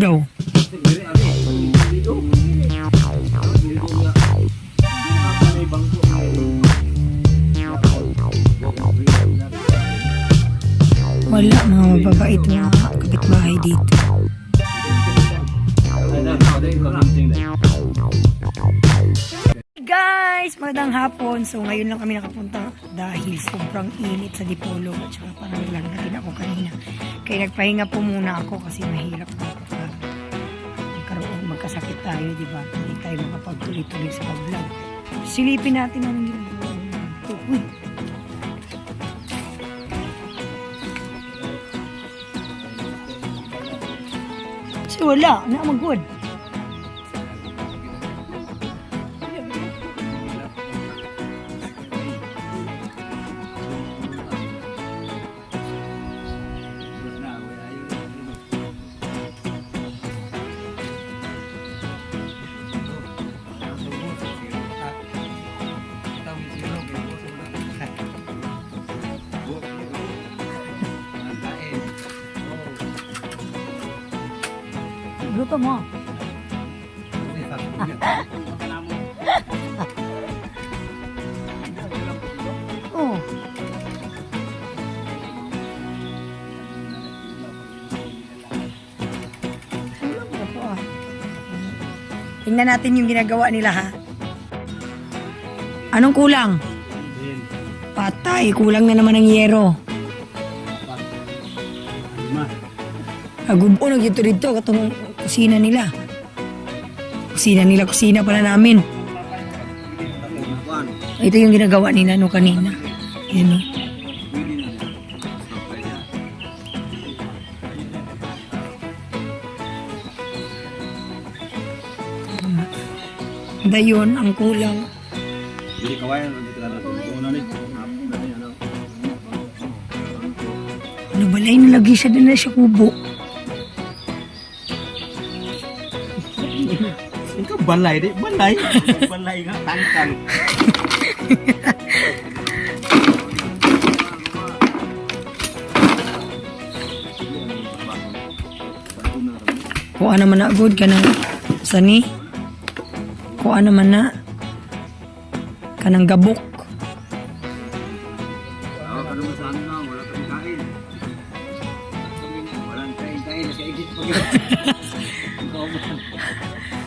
daw. Wala mga mababait mga kapitbahay dito. Guys, magandang hapon. So ngayon lang kami nakapunta dahil sobrang init sa Dipolo at saka parang lang na din ako kanina. Kaya nagpahinga po muna ako kasi mahirap na magkasakit tayo, di ba? Hindi tayo makapagtuloy-tuloy sa pag-vlog. Silipin natin ang ginagawa. Uy. So wala, na mag-good. Luto mo. Oh. Tingnan natin yung ginagawa nila ha. Anong kulang? Patay, kulang na naman ng yero. Agubo na dito dito katong kusina nila. Kusina nila, kusina pala namin. Ito yung ginagawa nila no kanina. Yan o. Dayon, ang kulang. Jadi kawayan ano Ano balay na lagi siya din na siya kubo. Balay di, balay. balay nga tangkang. Kuha naman na good ka na. Sani? Kuha naman na. Kanang gabok.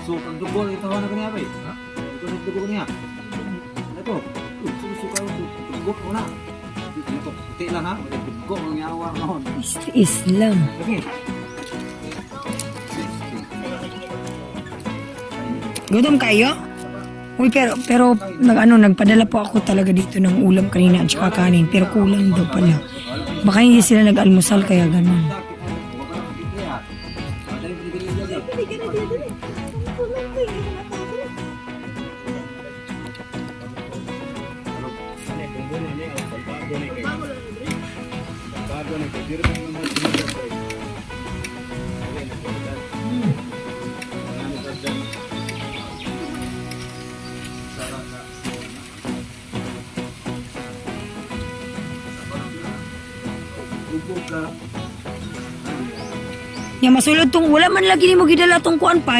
Ah, ano mo sana na, wala kang kain. Walang kain-kain, nakaigit pa yun. Ikaw mo. So, ang dugo, ito na kanya ba eh? Ha? Ito na dugo niya. Ito, susuka yung dugo ko na. Ito, puti lang ha, dugo ang yawa noon. Is- Islam. Okay. Gutom kayo? Uy, pero, pero nag, ano, nagpadala po ako talaga dito ng ulam kanina at saka kanin. Pero kulang daw pala. Baka hindi sila nag-almusal kaya ganun. Ya masulod tong wala man lagi ni mo gidala tong kuan pa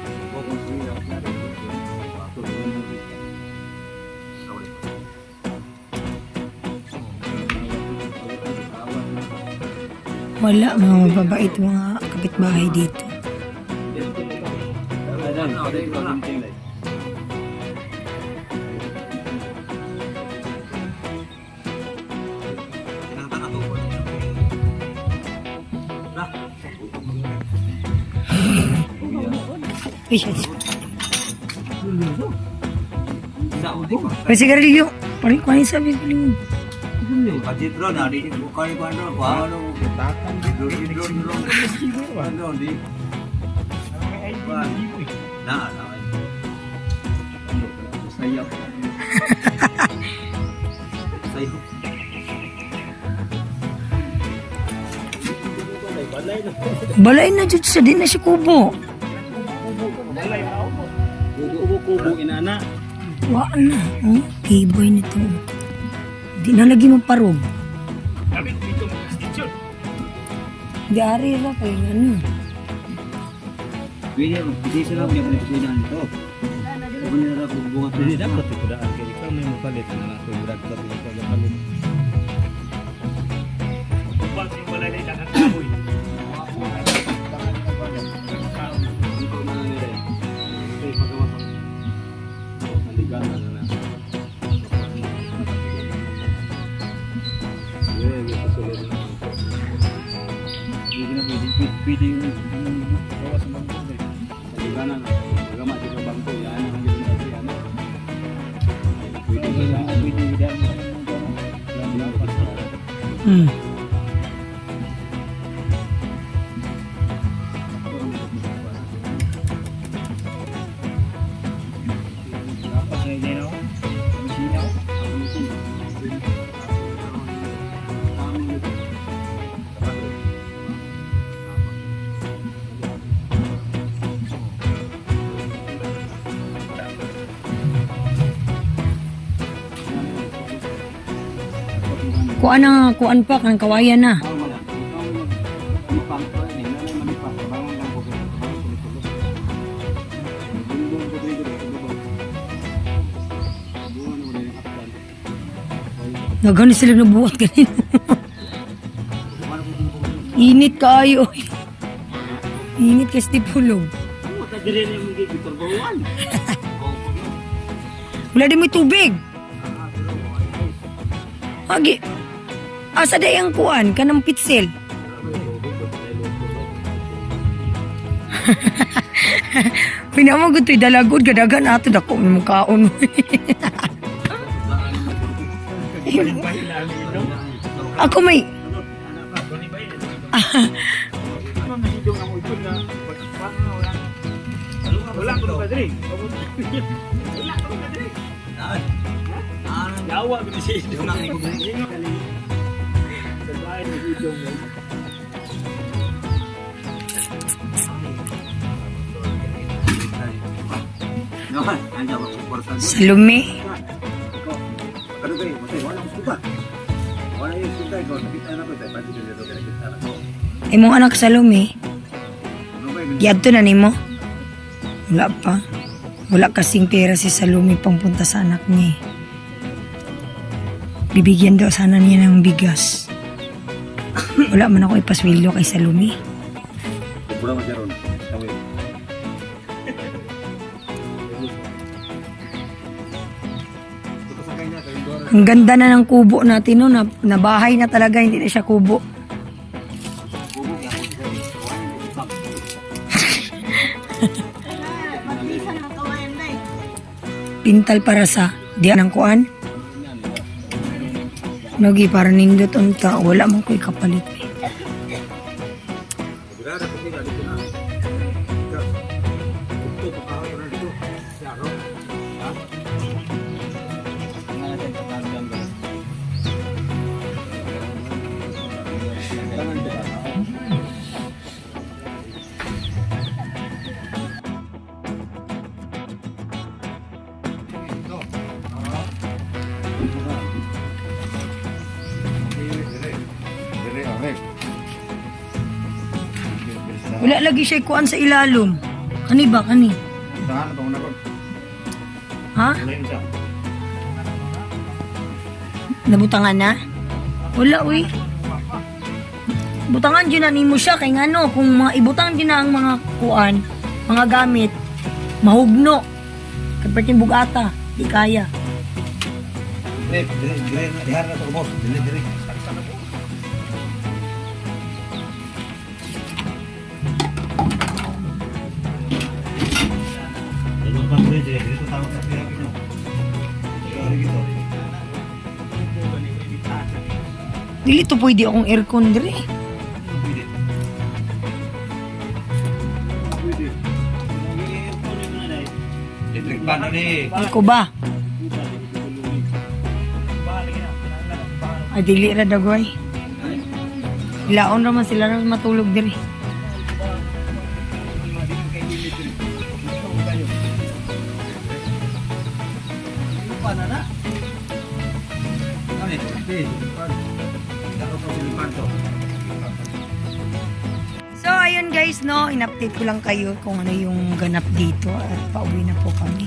Wala mga mababait mga kapitbahay dito. Ay, sigarilyo. Pari ko ni sabi ko ano? yun. Katitro na, di kayo pa ano, pa ano. Takan. Idron, idron, idron. Ano, di. Na, na. Sayap. Sayap. Balay na jud sa di na si kubo. Kubo kubo inana. Wa na. Oh, kiboy nito. Di na lagi maparog. Di ari ra kay ano. Pwede, pwede sila may pinagsunan nito. Kung nila kung bunga Jadi dapat itu dah angkat ikaw may mapalit na na ako berat ka Hmm. Kuan na, kuan pa, kang kawayan na. Nagani sila nabuhat ganito. Init kaayo. Init kasi tipulog. Wala din mo tubig. Agi. Asa day ang kuan kanang pitsel. Pinamagod to'y dalagod gadagan ato dako mo kaon. Ako may Wala ko pa diri. Yawa ko si Idong. Sabay ni Idong. salumi. Ano kayo? Masay, walang suka. Wala yung suka. Ikaw, nakita na ko. Tayo, pati ko dito, nakita na ko. Imong anak salumi. Yadto na nimo. Wala pa. Wala kasing pera si Salumi pangpunta sa anak niya. Bibigyan daw sana niya ng bigas. Wala man ako ipasweldo kay Salumi. Pura mo ron. Tawid. Tukasakay niya, kayo doon. Ang ganda na ng kubo natin no, na, na bahay na talaga, hindi na siya kubo. Pintal para sa diyan ng kuan. Nogi para nindot unta, wala man ko'y kapalit. eh. Lagi siya kuan sa ilalom. Kani ba, kani? Saan na ko? Ha? Nabutangan na? Wala, uy. Butangan dyan na nimo siya kay ngano kung mga ibutang din na ang mga kuan, mga gamit, mahugno. Kapag bugata, di kaya. Dire, dire, dire, na ito ko, boss. Dire, dire. Dili to pwede akong aircon dire. Electric pan ni. Ako ba? Ay dili ra dagoy. Ilaon ra man sila ra matulog dire. Ano na? Ano ito? So, ayun guys, no, in-update ko lang kayo kung ano yung ganap dito at pauwi na po kami.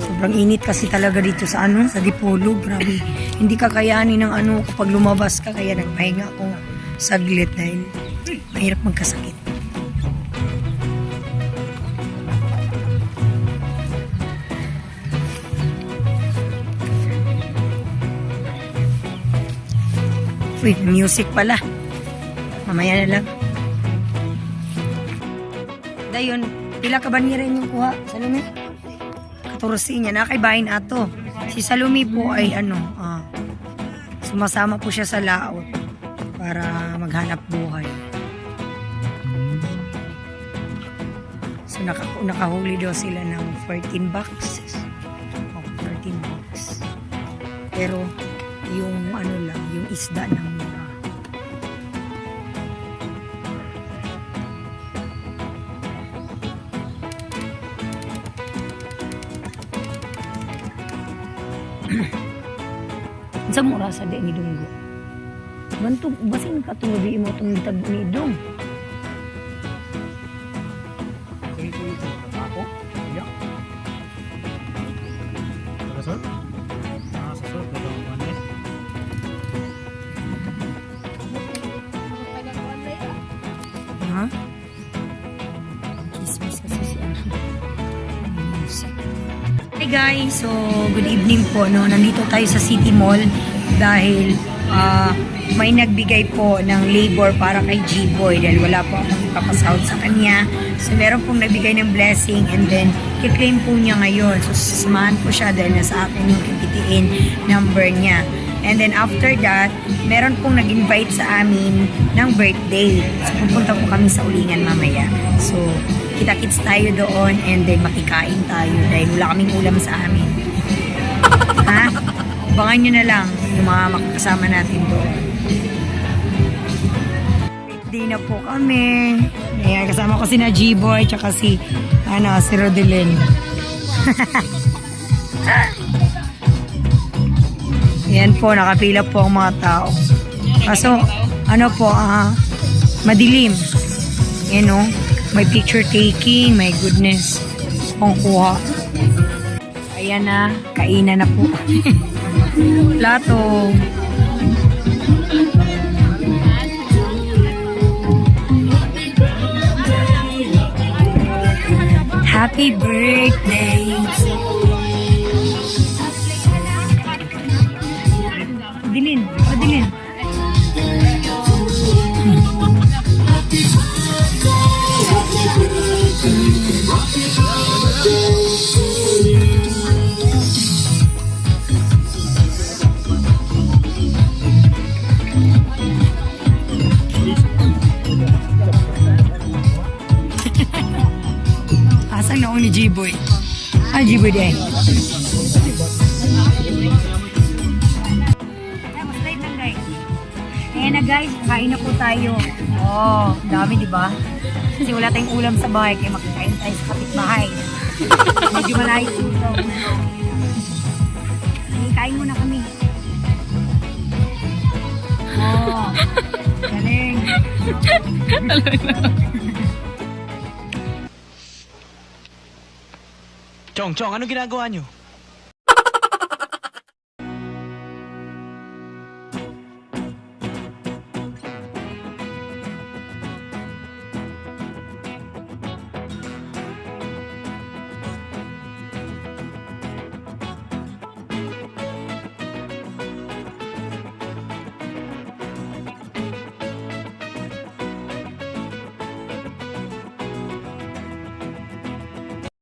Sobrang init kasi talaga dito sa ano, sa Dipolo, grabe. Hindi kakayanin ng ano kapag lumabas ka kaya nagpahinga ako saglit dahil mahirap magkasakit. Uy, music pala. Mamaya na lang. Dayon, pila ka ba niya rin yung kuha? Salumi? 14 niya. Nakaibahin ato. Si Salumi po ay ano, ah, sumasama po siya sa laot para maghanap buhay. So naka, nakahuli daw sila ng 14 bucks. Oh, 14 bucks. Pero yung ano lang, yung isda ng sa mura sa di ni Dunggo. Bantog, basin ka tuloy mo itong tag ni Dung. Hey guys, so good evening po. No? Nandito tayo sa City Mall dahil ah, may nagbigay po ng labor para kay G-Boy dahil wala po akong ipapasahod sa kanya. So meron pong nagbigay ng blessing and then kiklaim po niya ngayon. So sasamahan po siya dahil nasa akin yung PPTN number niya. And then after that, meron pong nag-invite sa amin ng birthday. So pupunta po kami sa ulingan mamaya. So kita-kits tayo doon and then makikain tayo dahil wala kaming ulam sa amin. ha? Abangan nyo na lang yung mga makakasama natin doon. Birthday na po kami. Ayan, kasama ko si na G-Boy tsaka si, ano, si Rodelin. Ayan po, nakapila po ang mga tao. Kaso, ano po, ah, madilim. Yan o, may picture taking, my goodness. Kung kuha. Ayan na, kainan na po. Plato. Happy birthday. Ayan na guys, kain na po tayo. Oh, dami di ba? Kasi wala tayong ulam sa bahay, kaya makakain tayo sa kapitbahay. Medyo malayo dito. Ay, kain muna kami. Oh, galing. Chong, Chong, ano ginagawa nyo?